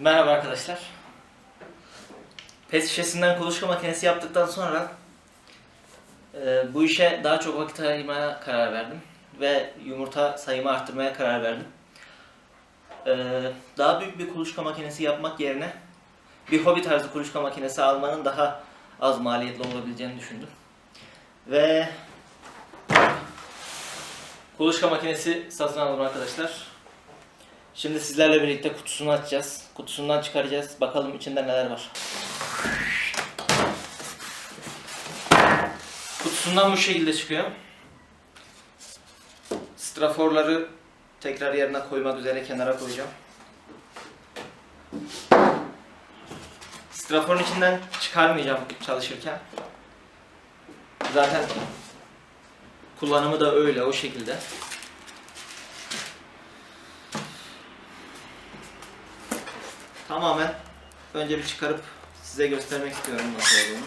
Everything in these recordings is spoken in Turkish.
Merhaba arkadaşlar. Pet şişesinden kuluçka makinesi yaptıktan sonra e, bu işe daha çok vakit ayırmaya karar verdim. Ve yumurta sayımı arttırmaya karar verdim. E, daha büyük bir kuluçka makinesi yapmak yerine bir hobi tarzı kuluçka makinesi almanın daha az maliyetli olabileceğini düşündüm. Ve kuluçka makinesi satın aldım arkadaşlar. Şimdi sizlerle birlikte kutusunu açacağız. Kutusundan çıkaracağız. Bakalım içinde neler var. Kutusundan bu şekilde çıkıyor. Straforları tekrar yerine koymak üzere kenara koyacağım. Straforun içinden çıkarmayacağım çalışırken. Zaten kullanımı da öyle o şekilde. Tamamen önce bir çıkarıp size göstermek istiyorum nasıl olduğunu.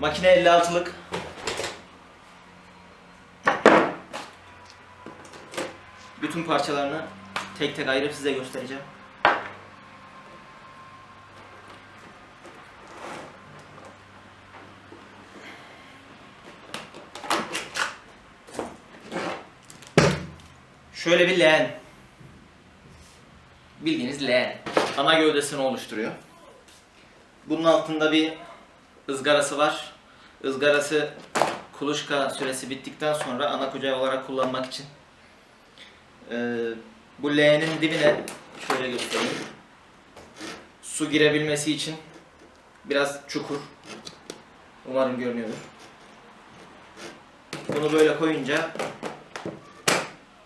Makine 56'lık. Bütün parçalarını tek tek ayırıp size göstereceğim. Şöyle bir leğen. Bildiğiniz leğen. Ana gövdesini oluşturuyor. Bunun altında bir ızgarası var. Izgarası kuluçka süresi bittikten sonra ana kucağı olarak kullanmak için. Ee, bu leğenin dibine şöyle göstereyim. Su girebilmesi için biraz çukur. Umarım görünüyordur. Bunu böyle koyunca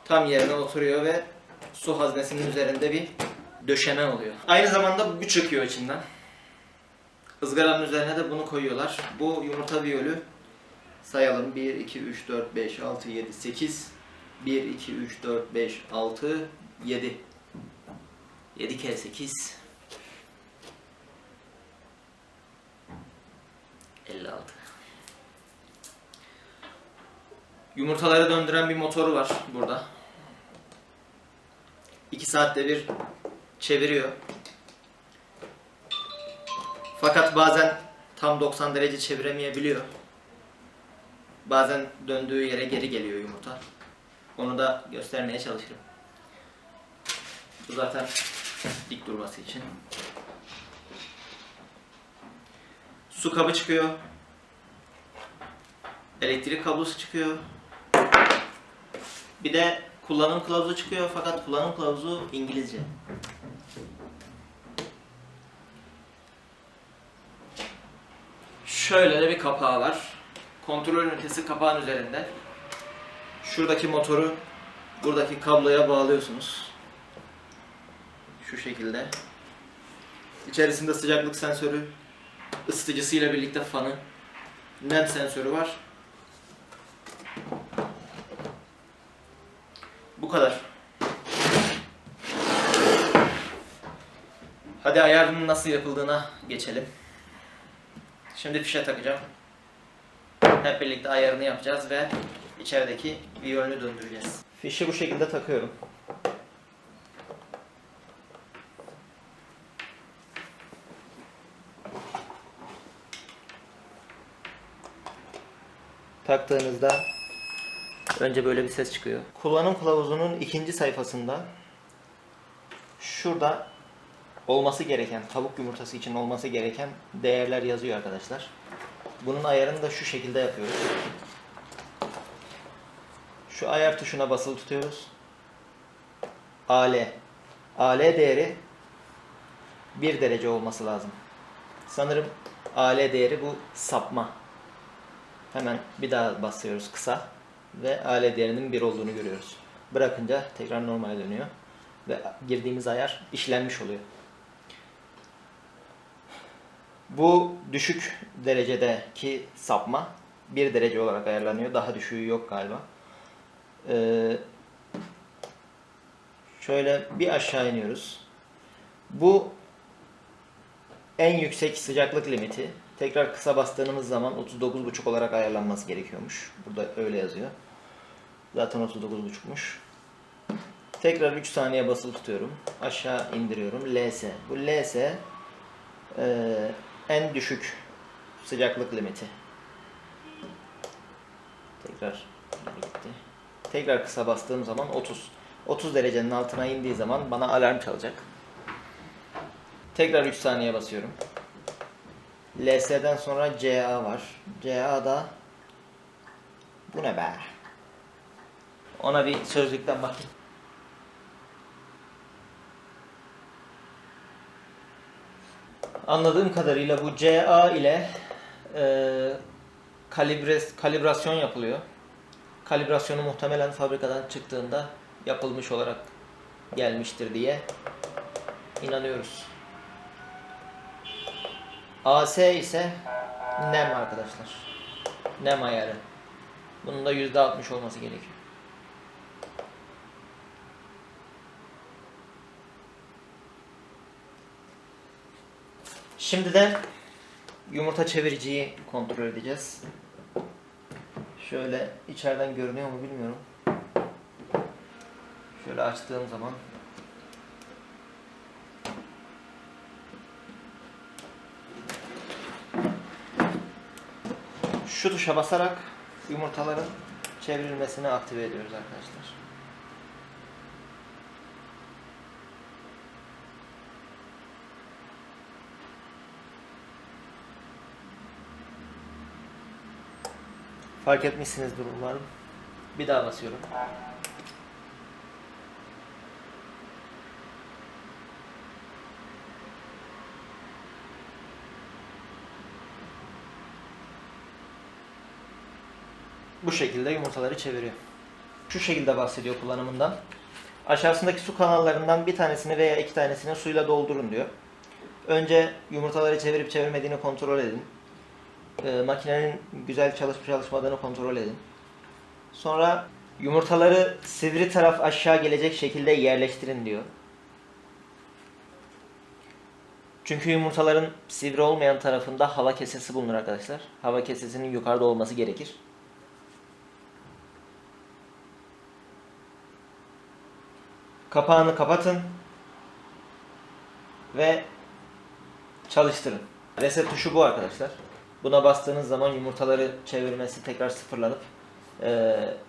tam yerine oturuyor ve su haznesinin üzerinde bir döşeme oluyor. Aynı zamanda bu çıkıyor içinden. Izgaranın üzerine de bunu koyuyorlar. Bu yumurta viyolü sayalım. 1, 2, 3, 4, 5, 6, 7, 8. 1, 2, 3, 4, 5, 6, 7. 7 kere 8. 56. Yumurtaları döndüren bir motoru var burada. 2 saatte bir çeviriyor. Fakat bazen tam 90 derece çeviremeyebiliyor. Bazen döndüğü yere geri geliyor yumurta. Onu da göstermeye çalışırım. Bu zaten dik durması için. Su kabı çıkıyor. Elektrik kablosu çıkıyor. Bir de kullanım kılavuzu çıkıyor fakat kullanım kılavuzu İngilizce. Şöyle de bir kapağı var. Kontrol ünitesi kapağın üzerinde. Şuradaki motoru buradaki kabloya bağlıyorsunuz. Şu şekilde. İçerisinde sıcaklık sensörü, ısıtıcısıyla birlikte fanı, nem sensörü var. Kadar. Hadi ayarının nasıl yapıldığına geçelim. Şimdi fişe takacağım. Hep birlikte ayarını yapacağız ve içerideki viyolünü döndüreceğiz. Fişi bu şekilde takıyorum. Taktığınızda önce böyle bir ses çıkıyor. Kullanım kılavuzunun ikinci sayfasında şurada olması gereken, tavuk yumurtası için olması gereken değerler yazıyor arkadaşlar. Bunun ayarını da şu şekilde yapıyoruz. Şu ayar tuşuna basılı tutuyoruz. AL. AL değeri 1 derece olması lazım. Sanırım AL değeri bu sapma. Hemen bir daha basıyoruz kısa ve AL değerinin 1 olduğunu görüyoruz. Bırakınca tekrar normale dönüyor ve girdiğimiz ayar işlenmiş oluyor. Bu düşük derecedeki sapma 1 derece olarak ayarlanıyor. Daha düşüğü yok galiba. Ee, şöyle bir aşağı iniyoruz. Bu en yüksek sıcaklık limiti. Tekrar kısa bastığımız zaman 39,5 olarak ayarlanması gerekiyormuş. Burada öyle yazıyor. Zaten 39,5'muş. Tekrar 3 saniye basılı tutuyorum. Aşağı indiriyorum. LS. Bu LS eee, en düşük sıcaklık limiti. Tekrar gitti. Tekrar kısa bastığım zaman 30. 30 derecenin altına indiği zaman bana alarm çalacak. Tekrar 3 saniye basıyorum. LS'den sonra CA var. CA'da bu ne be? Ona bir sözlükten bakayım. Anladığım kadarıyla bu CA ile e, kalibre, kalibrasyon yapılıyor. Kalibrasyonu muhtemelen fabrikadan çıktığında yapılmış olarak gelmiştir diye inanıyoruz. AS ise nem arkadaşlar. Nem ayarı. Bunun da %60 olması gerekiyor. Şimdi de yumurta çeviriciyi kontrol edeceğiz. Şöyle içeriden görünüyor mu bilmiyorum. Şöyle açtığım zaman şu tuşa basarak yumurtaların çevrilmesini aktive ediyoruz arkadaşlar. Fark etmişsinizdir umarım. Bir daha basıyorum. Bu şekilde yumurtaları çeviriyor. Şu şekilde bahsediyor kullanımından. Aşağısındaki su kanallarından bir tanesini veya iki tanesini suyla doldurun diyor. Önce yumurtaları çevirip çevirmediğini kontrol edin. Ee, makinenin güzel çalışıp çalışmadığını kontrol edin. Sonra yumurtaları sivri taraf aşağı gelecek şekilde yerleştirin diyor. Çünkü yumurtaların sivri olmayan tarafında hava kesesi bulunur arkadaşlar. Hava kesesinin yukarıda olması gerekir. Kapağını kapatın ve çalıştırın. Reset tuşu bu arkadaşlar. Buna bastığınız zaman yumurtaları çevirmesi tekrar sıfırlanıp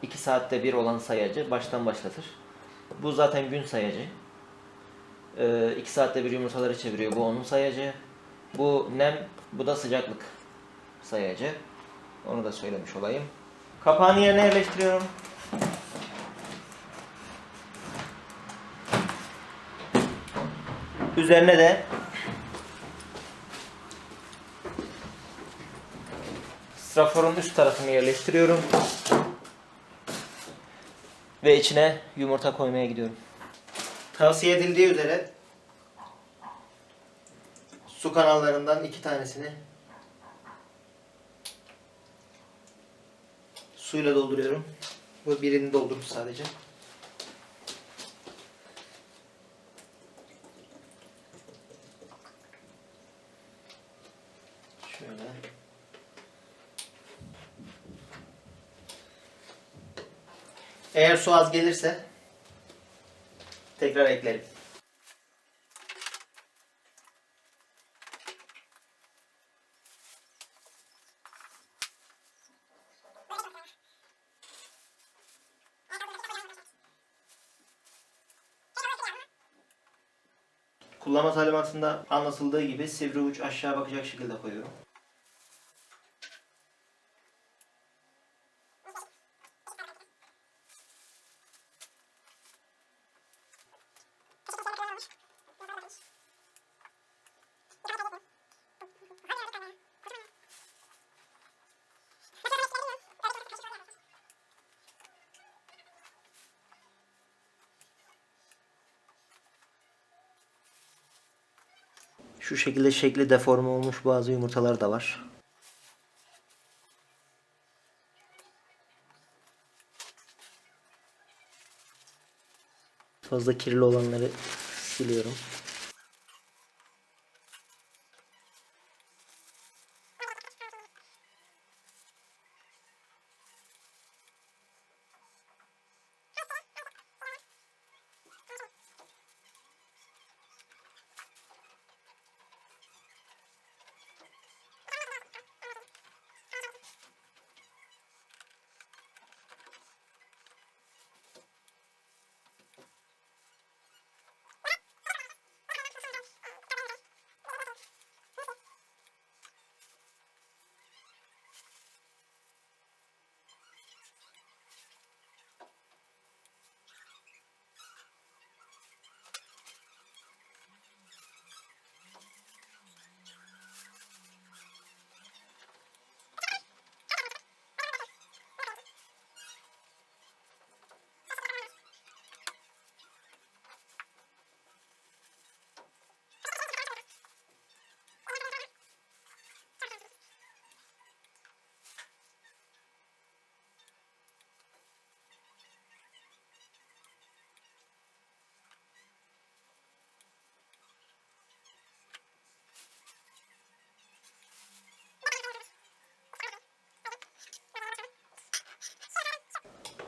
2 saatte bir olan sayacı baştan başlatır. Bu zaten gün sayacı. 2 saatte bir yumurtaları çeviriyor. Bu onun sayacı. Bu nem, bu da sıcaklık sayacı. Onu da söylemiş olayım. Kapağını yerine yerleştiriyorum. Üzerine de straforun üst tarafını yerleştiriyorum. Ve içine yumurta koymaya gidiyorum. Tavsiye edildiği üzere su kanallarından iki tanesini suyla dolduruyorum. Bu birini doldurdu sadece. Şöyle. Eğer su az gelirse tekrar eklerim. Kullanma talimatında anlatıldığı gibi sivri uç aşağı bakacak şekilde koyuyorum. Şu şekilde şekli deforme olmuş bazı yumurtalar da var. Fazla kirli olanları siliyorum.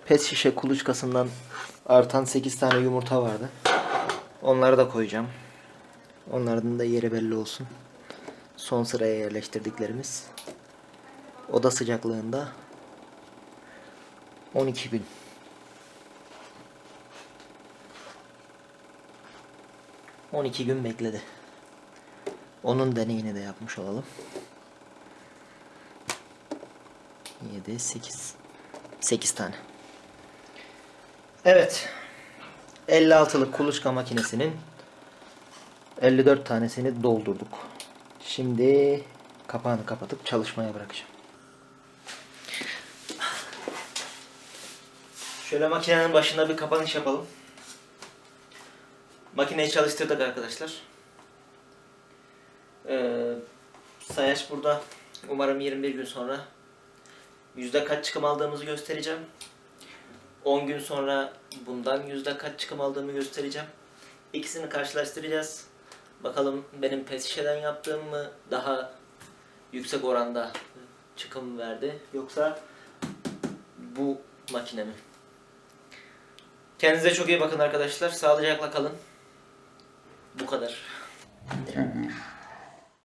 Pet şişe kuluçkasından artan 8 tane yumurta vardı. Onları da koyacağım. Onların da yeri belli olsun. Son sıraya yerleştirdiklerimiz. Oda sıcaklığında 12 gün. ...12 gün bekledi. Onun deneyini de yapmış olalım. 7, 8. 8 tane. Evet. 56'lık kuluçka makinesinin 54 tanesini doldurduk. Şimdi kapağını kapatıp çalışmaya bırakacağım. Şöyle makinenin başında bir kapanış yapalım. Makineyi çalıştırdık arkadaşlar. Ee, sayaç burada. Umarım 21 gün sonra yüzde kaç çıkım aldığımızı göstereceğim. 10 gün sonra bundan yüzde kaç çıkım aldığımı göstereceğim. İkisini karşılaştıracağız. Bakalım benim pet şişeden yaptığım mı daha yüksek oranda çıkım verdi yoksa bu makine mi? Kendinize çok iyi bakın arkadaşlar. Sağlıcakla kalın. Bu kadar.